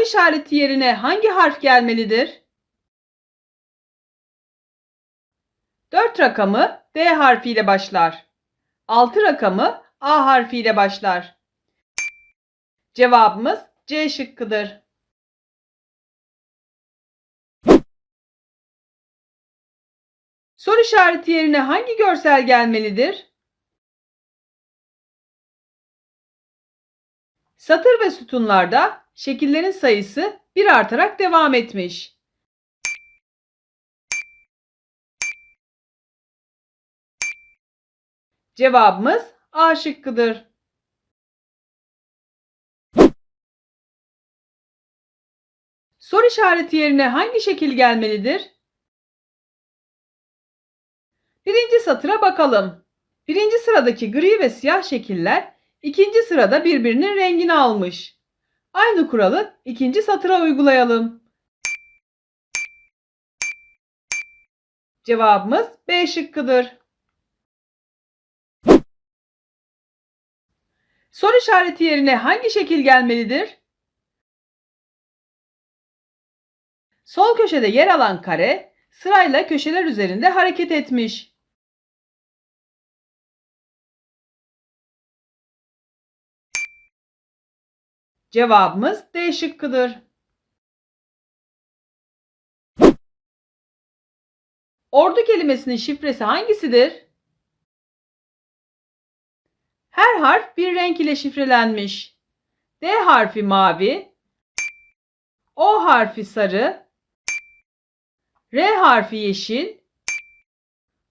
işareti yerine hangi harf gelmelidir? 4 rakamı D harfiyle başlar. 6 rakamı A harfiyle başlar. Cevabımız C şıkkıdır. Soru işareti yerine hangi görsel gelmelidir? Satır ve sütunlarda şekillerin sayısı bir artarak devam etmiş. Cevabımız A şıkkıdır. Soru işareti yerine hangi şekil gelmelidir? Birinci satıra bakalım. Birinci sıradaki gri ve siyah şekiller ikinci sırada birbirinin rengini almış. Aynı kuralı ikinci satıra uygulayalım. Cevabımız B şıkkıdır. Soru işareti yerine hangi şekil gelmelidir? Sol köşede yer alan kare sırayla köşeler üzerinde hareket etmiş. Cevabımız D şıkkıdır. Ordu kelimesinin şifresi hangisidir? Her harf bir renk ile şifrelenmiş. D harfi mavi, O harfi sarı, R harfi yeşil,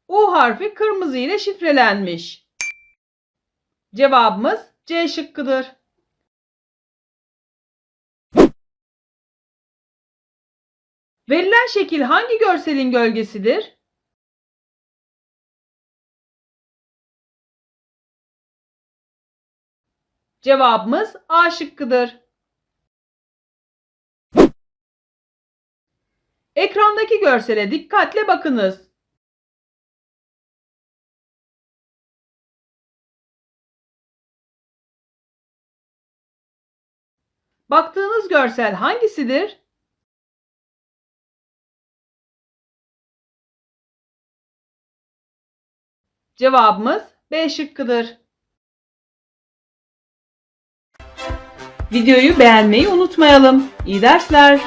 U harfi kırmızı ile şifrelenmiş. Cevabımız C şıkkıdır. Verilen şekil hangi görselin gölgesidir? Cevabımız A şıkkıdır. Ekrandaki görsele dikkatle bakınız. Baktığınız görsel hangisidir? Cevabımız B şıkkıdır. Videoyu beğenmeyi unutmayalım. İyi dersler.